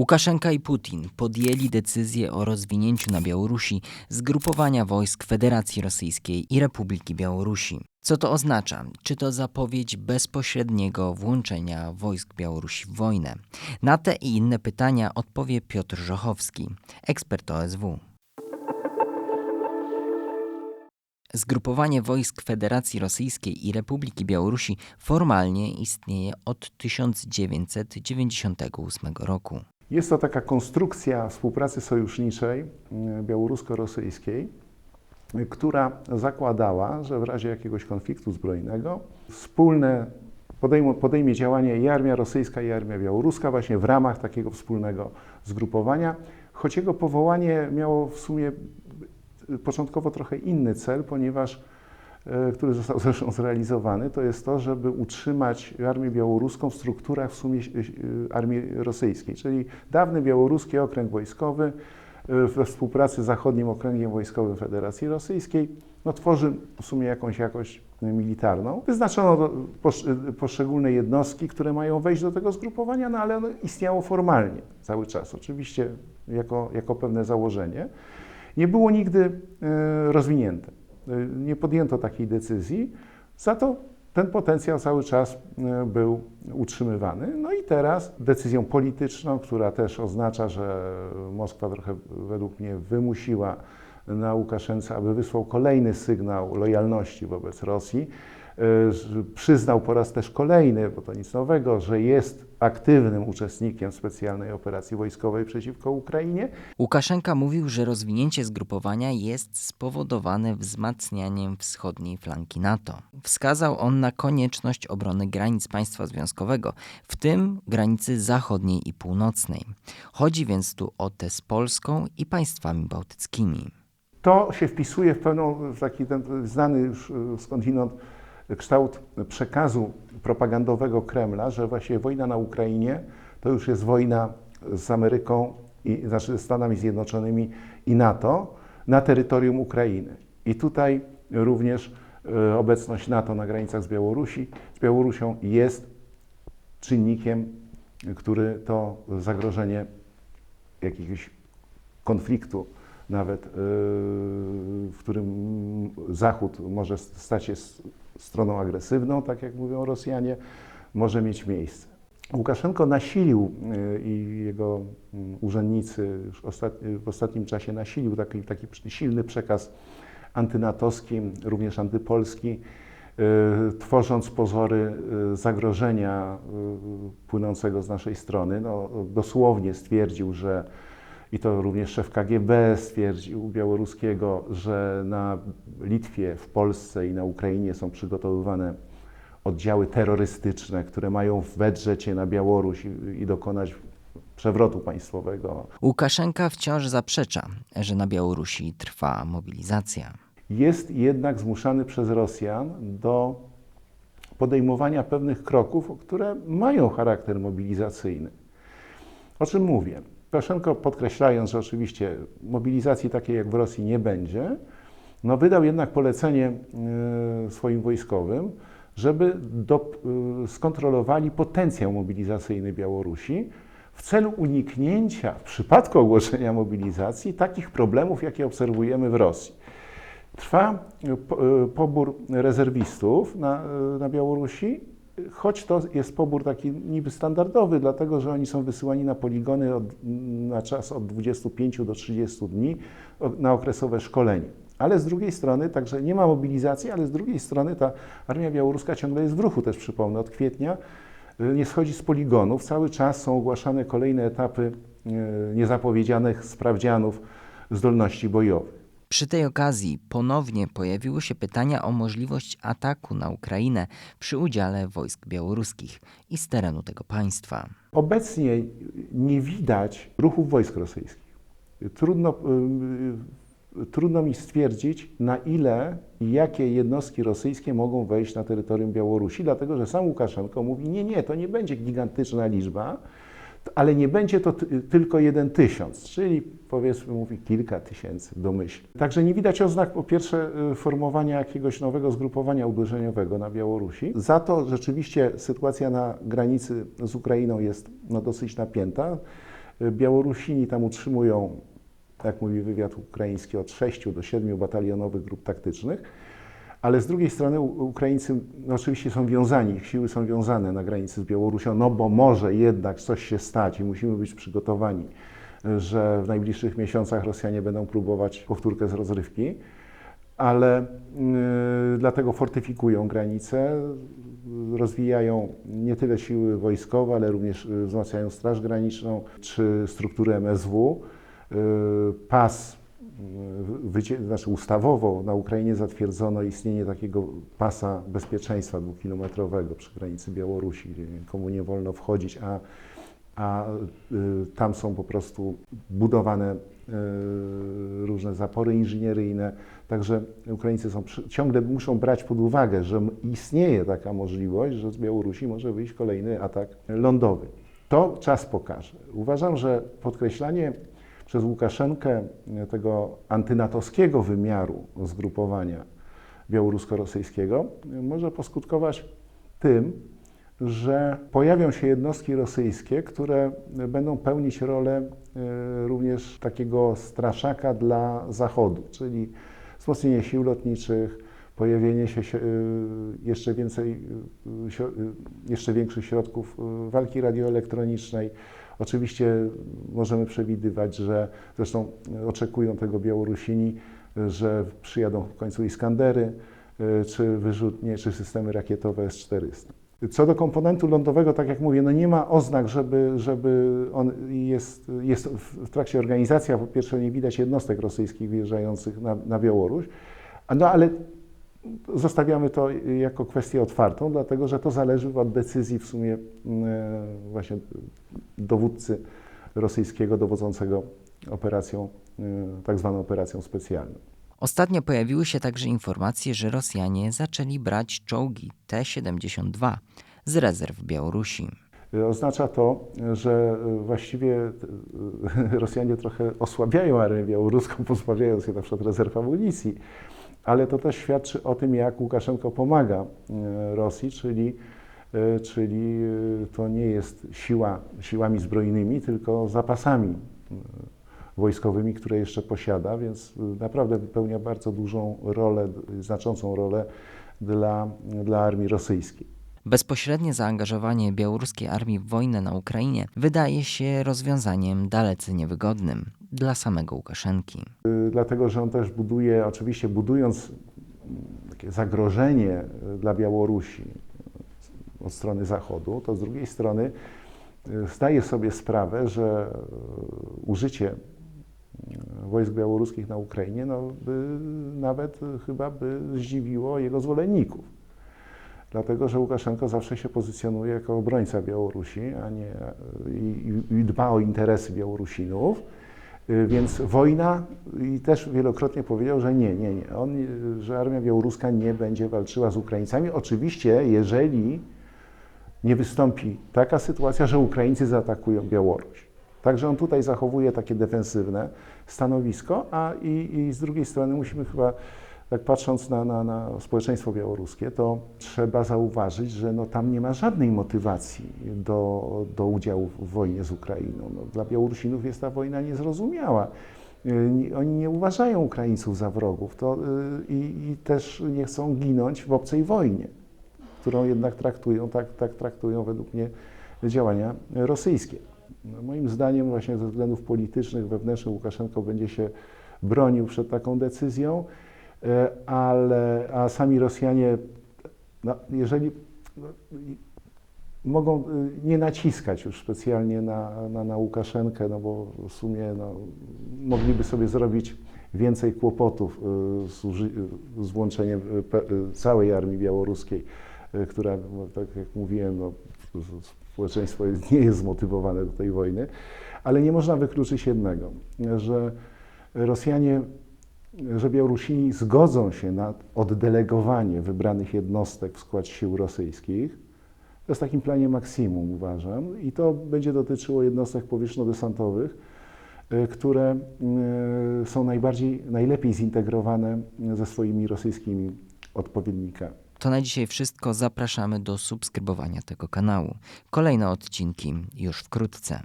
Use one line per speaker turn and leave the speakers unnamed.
Łukaszenka i Putin podjęli decyzję o rozwinięciu na Białorusi zgrupowania wojsk Federacji Rosyjskiej i Republiki Białorusi. Co to oznacza? Czy to zapowiedź bezpośredniego włączenia wojsk Białorusi w wojnę? Na te i inne pytania odpowie Piotr Żochowski, ekspert OSW. Zgrupowanie wojsk Federacji Rosyjskiej i Republiki Białorusi formalnie istnieje od 1998 roku.
Jest to taka konstrukcja współpracy sojuszniczej y, białorusko-rosyjskiej, która zakładała, że w razie jakiegoś konfliktu zbrojnego wspólne podejmie, podejmie działanie i armia rosyjska, i armia białoruska właśnie w ramach takiego wspólnego zgrupowania, choć jego powołanie miało w sumie początkowo trochę inny cel, ponieważ E, który został zresztą zrealizowany, to jest to, żeby utrzymać armię białoruską w strukturach w sumie e, armii rosyjskiej, czyli dawny białoruski okręg wojskowy e, we współpracy z Zachodnim Okręgiem Wojskowym Federacji Rosyjskiej no, tworzy w sumie jakąś jakość militarną. Wyznaczono poszczególne jednostki, które mają wejść do tego zgrupowania, no ale ono istniało formalnie cały czas, oczywiście jako, jako pewne założenie. Nie było nigdy rozwinięte. Y, nie podjęto takiej decyzji, za to ten potencjał cały czas y, był utrzymywany. No i teraz decyzją polityczną, która też oznacza, że Moskwa trochę według mnie wymusiła na Łukaszence, aby wysłał kolejny sygnał lojalności wobec Rosji, przyznał po raz też kolejny, bo to nic nowego, że jest aktywnym uczestnikiem specjalnej operacji wojskowej przeciwko Ukrainie.
Łukaszenka mówił, że rozwinięcie zgrupowania jest spowodowane wzmacnianiem wschodniej flanki NATO. Wskazał on na konieczność obrony granic państwa związkowego, w tym granicy zachodniej i północnej. Chodzi więc tu o te z Polską i państwami bałtyckimi.
To się wpisuje w pewną, w taki ten znany już y, skądinąd kształt przekazu propagandowego Kremla, że właśnie wojna na Ukrainie to już jest wojna z Ameryką, i, znaczy Stanami Zjednoczonymi i NATO na terytorium Ukrainy. I tutaj również e, obecność NATO na granicach z Białorusi, z Białorusią jest czynnikiem, który to zagrożenie jakiegoś konfliktu, nawet e, w którym Zachód może stać się stroną agresywną, tak jak mówią Rosjanie, może mieć miejsce. Łukaszenko nasilił y, i jego mm, urzędnicy w ostatnim czasie nasilił taki, taki silny przekaz antynatowski, również antypolski, y, tworząc pozory y, zagrożenia płynącego z naszej strony. No, dosłownie stwierdził, że i to również szef KGB stwierdził białoruskiego, że na Litwie, w Polsce i na Ukrainie są przygotowywane oddziały terrorystyczne, które mają wedrzeć się na Białoruś i, i dokonać przewrotu państwowego.
Łukaszenka wciąż zaprzecza, że na Białorusi trwa mobilizacja.
Jest jednak zmuszany przez Rosjan do podejmowania pewnych kroków, które mają charakter mobilizacyjny. O czym mówię? Łukaszenko podkreślając, że oczywiście mobilizacji takiej jak w Rosji nie będzie, no wydał jednak polecenie y, swoim wojskowym, żeby do, y, skontrolowali potencjał mobilizacyjny Białorusi w celu uniknięcia w przypadku ogłoszenia mobilizacji takich problemów, jakie obserwujemy w Rosji. Trwa y, pobór rezerwistów na, na Białorusi choć to jest pobór taki niby standardowy, dlatego że oni są wysyłani na poligony od, na czas od 25 do 30 dni na okresowe szkolenie. Ale z drugiej strony, także nie ma mobilizacji, ale z drugiej strony ta armia białoruska ciągle jest w ruchu, też przypomnę, od kwietnia y, nie schodzi z poligonów. Cały czas są ogłaszane kolejne etapy y, niezapowiedzianych sprawdzianów zdolności bojowych.
Przy tej okazji ponownie pojawiły się pytania o możliwość ataku na Ukrainę przy udziale wojsk białoruskich i z terenu tego państwa.
Obecnie nie widać ruchów wojsk rosyjskich. Trudno, y, trudno mi stwierdzić, na ile i jakie jednostki rosyjskie mogą wejść na terytorium Białorusi, dlatego że sam Łukaszenko mówi: Nie, nie, to nie będzie gigantyczna liczba ale nie będzie to tylko jeden tysiąc, czyli powiedzmy mówi kilka tysięcy domyślnie. Także nie widać oznak po pierwsze y, formowania jakiegoś nowego zgrupowania uderzeniowego na Białorusi. Za to rzeczywiście sytuacja na granicy z Ukrainą jest no, dosyć napięta. Y, Białorusini tam utrzymują, jak mówi wywiad ukraiński, od 6 do 7 batalionowych grup taktycznych, ale z drugiej strony Ukraińcy no oczywiście są wiązani, ich siły są wiązane na granicy z Białorusią, no bo może jednak coś się stać i musimy być przygotowani, że w najbliższych miesiącach Rosjanie będą próbować powtórkę z rozrywki, ale y, dlatego fortyfikują granice, rozwijają nie tyle siły wojskowe, ale również y, wzmacniają Straż Graniczną czy strukturę MSW. Y, Pas, znaczy ustawowo na Ukrainie zatwierdzono istnienie takiego pasa bezpieczeństwa dwukilometrowego przy granicy Białorusi, komu nie wolno wchodzić, a, a y, tam są po prostu budowane y, różne zapory inżynieryjne. Także Ukraińcy są, ciągle muszą brać pod uwagę, że istnieje taka możliwość, że z Białorusi może wyjść kolejny atak lądowy. To czas pokaże. Uważam, że podkreślanie przez Łukaszenkę e, tego antynatowskiego wymiaru zgrupowania białorusko-rosyjskiego e, może poskutkować tym, że pojawią się jednostki rosyjskie, które będą pełnić rolę e, również takiego straszaka dla Zachodu, czyli wzmocnienie sił lotniczych, pojawienie się si- e, jeszcze więcej, e, e, jeszcze większych środków e, walki radioelektronicznej. Oczywiście możemy przewidywać, że zresztą oczekują tego Białorusini, że przyjadą w końcu Iskandery, e, czy wyrzutnie, czy systemy rakietowe S-400. Co do komponentu lądowego, tak jak mówię, no nie ma oznak, żeby, żeby on jest, jest w trakcie organizacji, a po pierwsze nie widać jednostek rosyjskich wjeżdżających na, na Białoruś, no ale zostawiamy to jako kwestię otwartą, dlatego że to zależy od decyzji w sumie mm, e, właśnie dowódcy rosyjskiego dowodzącego operacją, e, tak zwaną operacją specjalną.
Ostatnio pojawiły się także informacje, że Rosjanie zaczęli brać czołgi T-72 z rezerw Białorusi.
Oznacza to, że właściwie Rosjanie trochę osłabiają armię białoruską, pozbawiając je na przykład rezerw amunicji, ale to też świadczy o tym, jak Łukaszenko pomaga e, Rosji, czyli, e, czyli e, to nie jest siła siłami zbrojnymi, tylko zapasami wojskowymi, które jeszcze posiada, więc naprawdę wypełnia bardzo dużą rolę, znaczącą rolę dla, dla armii rosyjskiej.
Bezpośrednie zaangażowanie białoruskiej armii w wojnę na Ukrainie wydaje się rozwiązaniem dalece niewygodnym dla samego Łukaszenki.
Y, dlatego że on też buduje, oczywiście budując takie zagrożenie y, dla Białorusi y, od strony Zachodu, to z drugiej strony zdaje sobie sprawę, że użycie wojsk białoruskich na Ukrainie no, by nawet chyba by zdziwiło jego zwolenników. Dlatego, że Łukaszenko zawsze się pozycjonuje jako obrońca Białorusi, a nie i, i dba o interesy Białorusinów. Y, Więc wojna i też wielokrotnie powiedział, że nie, nie, nie. On, y, że armia białoruska nie będzie walczyła z Ukraińcami. Oczywiście, jeżeli nie wystąpi taka sytuacja, że Ukraińcy zaatakują Białoruś. Także on tutaj zachowuje takie defensywne stanowisko, a i, i z drugiej strony musimy chyba, tak patrząc na, na, na społeczeństwo białoruskie, to trzeba zauważyć, że no, tam nie ma żadnej motywacji do, do udziału w wojnie z Ukrainą. No, dla Białorusinów jest ta wojna niezrozumiała. Y, Oni nie uważają Ukraińców za wrogów to, y, i, i też nie chcą ginąć w obcej wojnie którą jednak traktują, tak, tak traktują według mnie działania rosyjskie. No, moim zdaniem właśnie ze względów politycznych, wewnętrznych Łukaszenko będzie się bronił przed taką decyzją, ale, a sami Rosjanie, no, jeżeli no, mogą y, nie naciskać już specjalnie na, na, na Łukaszenkę, no bo w sumie no, mogliby sobie zrobić więcej kłopotów y, z, y, z włączeniem całej armii białoruskiej, która, no, tak jak mówiłem, no, społeczeństwo nie jest zmotywowane do tej wojny, ale nie można wykluczyć jednego, że Rosjanie, że Białorusini zgodzą się na oddelegowanie wybranych jednostek w skład sił rosyjskich. To jest takim planie maksimum, uważam, i to będzie dotyczyło jednostek powietrzno-desantowych, y, które y, są najbardziej, najlepiej zintegrowane ze swoimi rosyjskimi odpowiednikami.
To na dzisiaj wszystko. Zapraszamy do subskrybowania tego kanału. Kolejne odcinki już wkrótce.